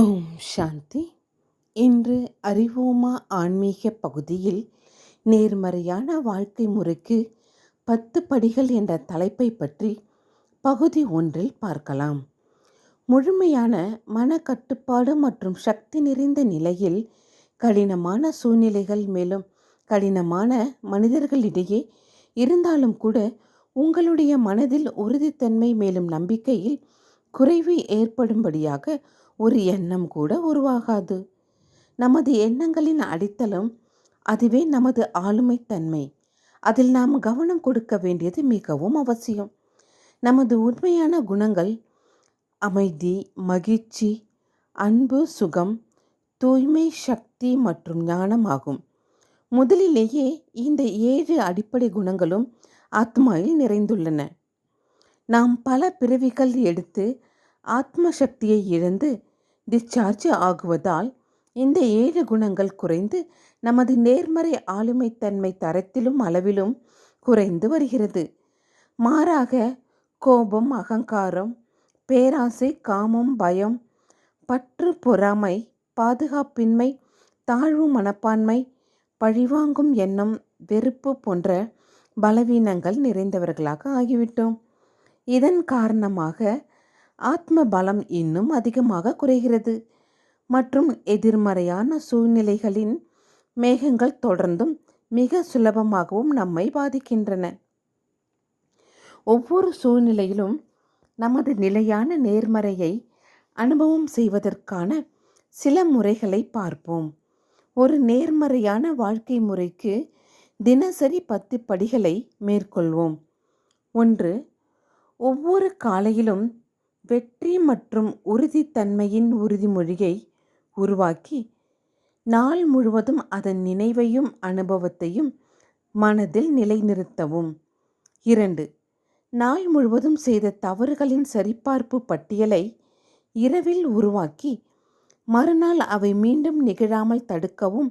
ஓம் சாந்தி. இன்று அறிவோமா ஆன்மீக பகுதியில் நேர்மறையான வாழ்க்கை முறைக்கு பத்து படிகள் என்ற தலைப்பை பற்றி பகுதி ஒன்றில் பார்க்கலாம். முழுமையான மனக்கட்டுப்பாடு மற்றும் சக்தி நிறைந்த நிலையில் கடினமான சூழ்நிலைகள் மேலும் கடினமான மனிதர்களிடையே இருந்தாலும் கூட உங்களுடைய மனதில் உறுதித்தன்மை மேலும் நம்பிக்கையில் குறைவு ஏற்படும்படியாக ஒரு எண்ணம் கூட உருவாகாது. நமது எண்ணங்களின் அடித்தளம் அதுவே நமது ஆளுமைத்தன்மை. அதில் நாம் கவனம் கொடுக்க வேண்டியது மிகவும் அவசியம். நமது உண்மையான குணங்கள் அமைதி மகிழ்ச்சி அன்பு சுகம் தூய்மை சக்தி மற்றும் ஞானம் ஆகும். முதலிலேயே இந்த ஏழு அடிப்படை குணங்களும் ஆத்மாவில் நிறைந்துள்ளன. நாம் பல பிறவிகள் எடுத்து ஆத்ம சக்தியை இழந்து டிஸ்சார்ஜ் ஆகுவதால் இந்த ஏழு குணங்கள் குறைந்து நமது நேர்மறை ஆளுமைத்தன்மை தரத்திலும் அளவிலும் குறைந்து வருகிறது. மாறாக கோபம் அகங்காரம் பேராசை காமம் பயம் பற்று பொறாமை பாதுகாப்பின்மை தாழ்வு மனப்பான்மை பழிவாங்கும் எண்ணம் வெறுப்பு போன்ற பலவீனங்கள் நிறைந்தவர்களாக ஆகிவிட்டோம். இதன் காரணமாக ஆத்ம பலம் இன்னும் அதிகமாக குறைகிறது. மற்றும் எதிர்மறையான சூழ்நிலைகளின் மேகங்கள் தொடர்ந்தும் மிக சுலபமாகவும் நம்மை பாதிக்கின்றன. ஒவ்வொரு சூழ்நிலையிலும் நமது நிலையான நேர்மறையை அனுபவம் செய்வதற்கான சில முறைகளை பார்ப்போம். ஒரு நேர்மறையான வாழ்க்கை முறைக்கு தினசரி பத்து படிகளை மேற்கொள்வோம். ஒன்று ஒவ்வொரு காலையிலும் வெற்றி மற்றும் உறுதித்தன்மையின் உறுதிமொழியை உருவாக்கி நாள் முழுவதும் அதன் நினைவையும் அனுபவத்தையும் மனதில் நிலைநிறுத்தவும். இரண்டு நாள் முழுவதும் செய்த தவறுகளின் சரிபார்ப்பு பட்டியலை இரவில் உருவாக்கி மறுநாள் அவை மீண்டும் நிகழாமல் தடுக்கவும்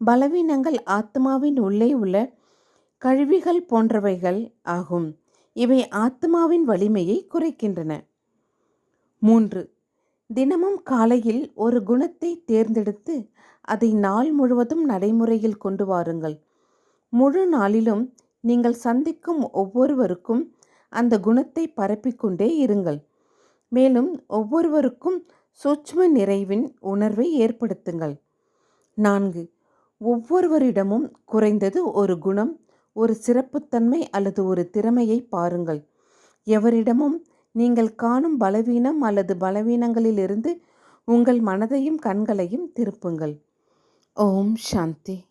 பலவீனங்கள் ஆத்மாவின் உள்ளே உள்ள கழிவுகள் போன்றவைகள் ஆகும். இவை ஆத்மாவின் வலிமையை குறைக்கின்றன. மூன்று. தினமும் காலையில் ஒரு குணத்தை தேர்ந்தெடுத்து அதை நாள் முழுவதும் நடைமுறையில் கொண்டு வாருங்கள். முழு நாளிலும் நீங்கள் சந்திக்கும் ஒவ்வொருவருக்கும் அந்த குணத்தை பரப்பிக்கொண்டே இருங்கள். மேலும் ஒவ்வொருவருக்கும் சூட்ச்ம நிறைவின் உணர்வை ஏற்படுத்துங்கள். நான்கு. ஒவ்வொருவரிடமும் குறைந்தது ஒரு குணம் ஒரு சிறப்புத்தன்மை அல்லது ஒரு திறமையை பாருங்கள். எவரிடமும் நீங்கள் காணும் பலவீனம் அல்லது பலவீனங்களிலிருந்து உங்கள் மனதையும் கண்களையும் திருப்புங்கள். ஓம் சாந்தி.